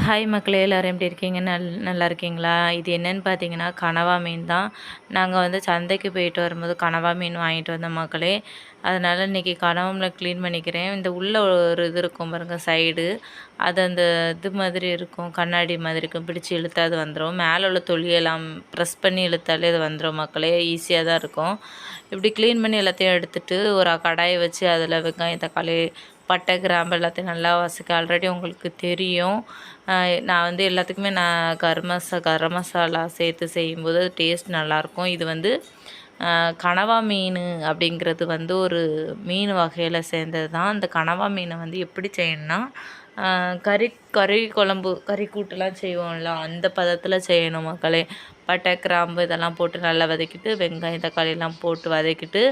Hi மக்களே எல்லோரும் எப்படி இருக்கீங்க? நல் நல்லா இருக்கீங்களா? இது என்னென்னு பார்த்தீங்கன்னா கனவா மீன் தான். நாங்கள் வந்து சந்தைக்கு போயிட்டு வரும்போது கனவா மீன் வாங்கிட்டு வந்தோம் மக்களே. அதனால் இன்றைக்கி கனவாமில் க்ளீன் பண்ணிக்கிறேன். இந்த உள்ளே ஒரு இது இருக்கும் பாருங்க சைடு அது அந்த இது மாதிரி இருக்கும் கண்ணாடி மாதிரி இருக்கும். பிடிச்சி இழுத்தா அது வந்துடும் மேலே உள்ள தொழியெல்லாம் ப்ரெஸ் பண்ணி இழுத்தாலே அது வந்துடும் மக்களே. ஈஸியாக தான் இருக்கும். இப்படி க்ளீன் பண்ணி எல்லாத்தையும் எடுத்துகிட்டு ஒரு கடாயை வச்சு அதில் வெங்காயம் தக்காளி பட்டை கிராம்பு எல்லாத்தையும் நல்லா வசக்க. ஆல்ரெடி உங்களுக்கு தெரியும். நான் வந்து எல்லாத்துக்குமே நான் கரம் கரம் மசாலா சேர்த்து செய்யும்போது டேஸ்ட் நல்லாயிருக்கும். இது வந்து கனவா மீன் அப்படிங்கிறது வந்து ஒரு மீன் வகையில் சேர்ந்தது தான். அந்த கனவா மீனை வந்து எப்படி செய்யணும்னா கறி கறி குழம்பு கறி கூட்டுலாம் செய்வோம்ல அந்த பதத்தில் செய்யணும் மக்களே. பட்டை கிராம்பு இதெல்லாம் போட்டு நல்லா வதக்கிட்டு வெங்காயம் தக்காளியெல்லாம் போட்டு வதக்கிட்டு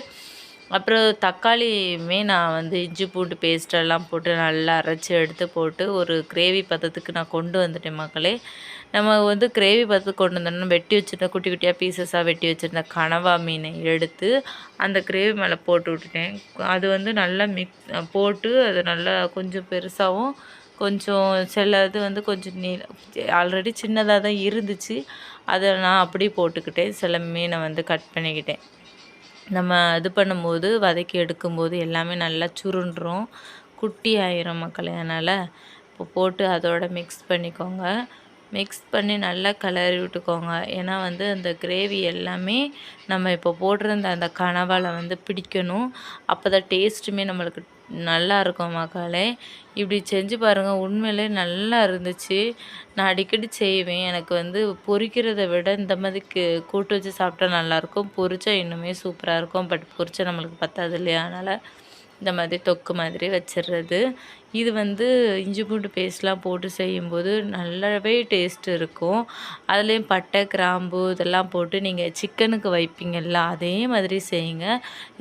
அப்புறம் தக்காளியுமே நான் வந்து இஞ்சி பூண்டு பேஸ்டெல்லாம் போட்டு நல்லா அரைச்சி எடுத்து போட்டு ஒரு கிரேவி பதத்துக்கு நான் கொண்டு வந்துட்டேன் மக்களே. நம்ம வந்து கிரேவி பதத்துக்கு கொண்டு வந்தோம்னா வெட்டி வச்சுருந்த குட்டி குட்டியாக பீசஸாக வெட்டி வச்சுருந்த கனவா மீனை எடுத்து அந்த கிரேவி மேலே போட்டு விட்டுட்டேன். அது வந்து நல்லா மிக்ஸ் போட்டு அது நல்லா கொஞ்சம் பெருசாகவும் கொஞ்சம் சில இது வந்து கொஞ்சம் நீ ஆல்ரெடி சின்னதாக தான் இருந்துச்சு. அதை நான் அப்படியே போட்டுக்கிட்டேன். சில மீனை வந்து கட் பண்ணிக்கிட்டேன். நம்ம இது பண்ணும்போது வதக்கி எடுக்கும்போது எல்லாமே நல்லா சுருண்டுரும். குட்டி ஆயிரும் மக்களே அதனால் இப்போ போட்டு அதோட மிக்ஸ் பண்ணிக்கோங்க. மிக்ஸ் பண்ணி நல்லா கிளறி விட்டுக்கோங்க. ஏன்னா வந்து அந்த கிரேவி எல்லாமே நம்ம இப்போ போட்டிருந்த அந்த கனவால் வந்து பிடிக்கணும். அப்போ தான் டேஸ்ட்டுமே நம்மளுக்கு நல்லா இருக்கும் மக்களே இப்படி செஞ்சு பாருங்கள் உண்மையிலே நல்லா இருந்துச்சு. நான் அடிக்கடி செய்வேன். எனக்கு வந்து பொரிக்கிறத விட இந்த மாதிரி கூட்டு வச்சு சாப்பிட்டா நல்லாயிருக்கும் பொரிச்சா இன்னுமே சூப்பராக இருக்கும். பட் பொரிச்சா நம்மளுக்கு பத்தாது இல்லையா? அதனால் இந்த மாதிரி தொக்கு மாதிரி வச்சிடுறது இது வந்து இஞ்சி பூண்டு பேஸ்ட்லாம் போட்டு செய்யும்போது நல்லாவே டேஸ்ட் இருக்கும். அதுலேயும் பட்டை கிராம்பு இதெல்லாம் போட்டு நீங்கள் சிக்கனுக்கு வைப்பீங்கள்ல அதே மாதிரி செய்யுங்க.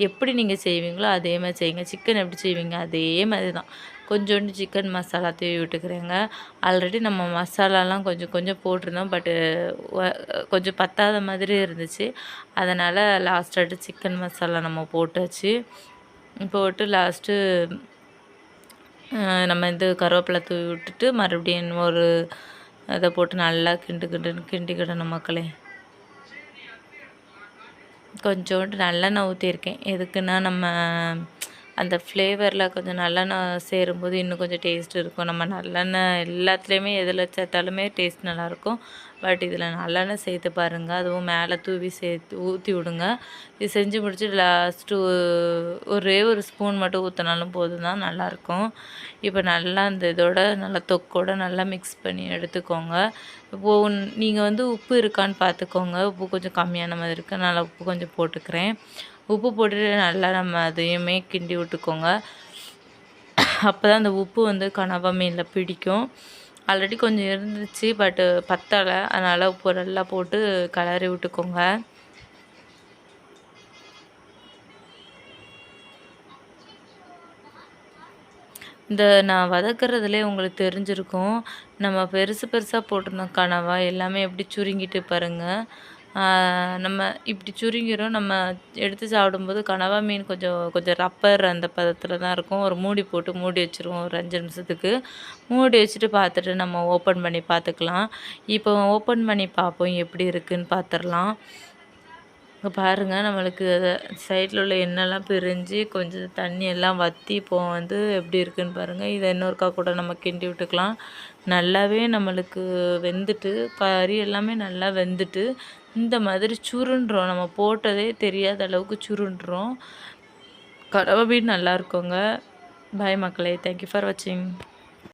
எப்படி நீங்கள் செய்வீங்களோ அதே மாதிரி செய்யுங்க. சிக்கன் எப்படி செய்வீங்க அதே மாதிரி தான். கொஞ்சோண்டு சிக்கன் மசாலா தூவி விட்டுக்கிறேங்க. ஆல்ரெடி நம்ம மசாலாலாம் கொஞ்சம் கொஞ்சம் போட்டிருந்தோம் பட்டு கொஞ்சம் பத்தாத மாதிரி இருந்துச்சு. அதனால் லாஸ்ட்டாக சிக்கன் மசாலா நம்ம போட்டாச்சு. போட்டு லாஸ்ட்டு நம்ம இது கருவேப்பிலை தூவி விட்டுட்டு மறுபடியும் ஒரு அதை போட்டு நல்லா கிண்டு கிண்டு கிண்டிக்கிடணும் மக்களே. கொஞ்சோண்டு நல்லெண்ணெய் ஊற்றிருக்கேன் எதுக்குன்னா நம்ம அந்த ஃப்ளேவரில் கொஞ்சம் நல்லெண்ணெய் சேரும்போது இன்னும் கொஞ்சம் டேஸ்ட் இருக்கும். நம்ம நல்லெண்ணெய் எல்லாத்துலேயுமே எதில் சேர்த்தாலுமே டேஸ்ட் நல்லாயிருக்கும் பட் இதில் நல்லெண்ணெய் சேர்த்து பாருங்கள் அதுவும் மேலே தூவி சேர்த்து ஊற்றி விடுங்க. இது செஞ்சு முடிச்சு லாஸ்ட்டு ஒரே ஒரு ஸ்பூன் மட்டும் ஊற்றினாலும் போதும் தான் நல்லாயிருக்கும் இப்போ நல்லா அந்த இதோட நல்லா தொக்கோட நல்லா மிக்ஸ் பண்ணி எடுத்துக்கோங்க. இப்போது நீங்கள் வந்து உப்பு இருக்கான்னு பார்த்துக்கோங்க உப்பு கொஞ்சம் கம்மியான மாதிரி இருக்குது நல்லா உப்பு கொஞ்சம் போட்டுக்கிறேன். உப்பு போட்டுட்டு நல்லா நம்ம அதையுமே கிண்டி விட்டுக்கோங்க. அப்போ தான் அந்த உப்பு வந்து கனவா மீனில் பிடிக்கும். ஆல்ரெடி கொஞ்சம் இருந்துச்சு பட்டு பத்தலை. அதனால் உப்பு நல்லா போட்டு கலரி விட்டுக்கோங்க. இந்த நான் வதக்குறதுலேயே உங்களுக்கு தெரிஞ்சிருக்கும். நம்ம பெருசு பெருசாக போட்டிருந்தோம் கனவா எல்லாமே எப்படி சுருங்கிட்டு பாருங்கள் நம்ம இப்படி சுருங்கிரும். நம்ம எடுத்து சாப்பிடும்போது கனவா மீன் கொஞ்சம் கொஞ்சம் ரப்பர் அந்த பதத்தில் தான் இருக்கும். ஒரு மூடி போட்டு மூடி வச்சுருவோம் ஒரு அஞ்சு நிமிஷத்துக்கு. மூடி வச்சுட்டு பார்த்துட்டு நம்ம ஓப்பன் பண்ணி பார்த்துக்கலாம். இப்போ ஓப்பன் பண்ணி பார்ப்போம் எப்படி இருக்குதுன்னு பார்த்துடலாம். இங்கே பாருங்கள் நம்மளுக்கு அதை சைடில் உள்ள எண்ணெய்லாம் பிரிஞ்சு கொஞ்சம் தண்ணி எல்லாம் வற்றி இப்போ வந்து எப்படி இருக்குதுன்னு பாருங்கள் இதை இன்னொருக்கா கூட நம்ம கிண்டி விட்டுக்கலாம். நல்லாவே நம்மளுக்கு வெந்துட்டு கறி எல்லாமே நல்லா வெந்துட்டு இந்த மாதிரி சுருண்டுறோம். நம்ம போட்டதே தெரியாத அளவுக்கு சுருண்டுறோம். கடவை மீன் நல்லா இருக்குங்க. பாய் மக்களே. தேங்க்யூ ஃபார் வாட்சிங்